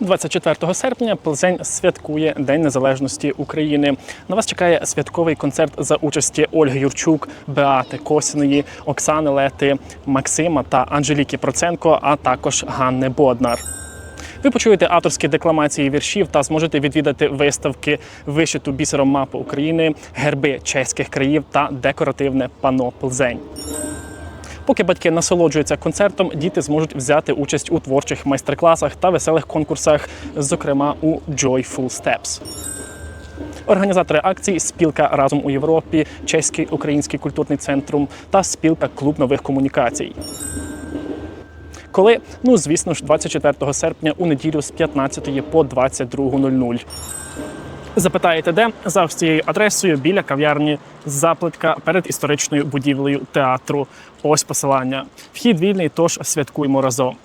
24 серпня Плзень святкує День Незалежності України. На вас чекає святковий концерт за участі Ольги Юрчук, Беати Косіної, Оксани Лети, Максима та Анжеліки Проценко, а також Ганни Боднар. Ви почуєте авторські декламації віршів та зможете відвідати виставки вишиту бісером мапу України, герби чеських країв та декоративне пано Плзень. Поки батьки насолоджуються концертом, діти зможуть взяти участь у творчих майстер-класах та веселих конкурсах, зокрема у Joyful Steps. Організатори акції спілка разом у Європі, чеський український культурний центрум та спілка клуб нових комунікацій. Коли, ну звісно ж, 24 серпня у неділю з 15 по 22.00. Запитаєте, де за цією адресою біля кав'ярні заплитка перед історичною будівлею театру. Ось посилання. Вхід вільний, тож святкуємо разом.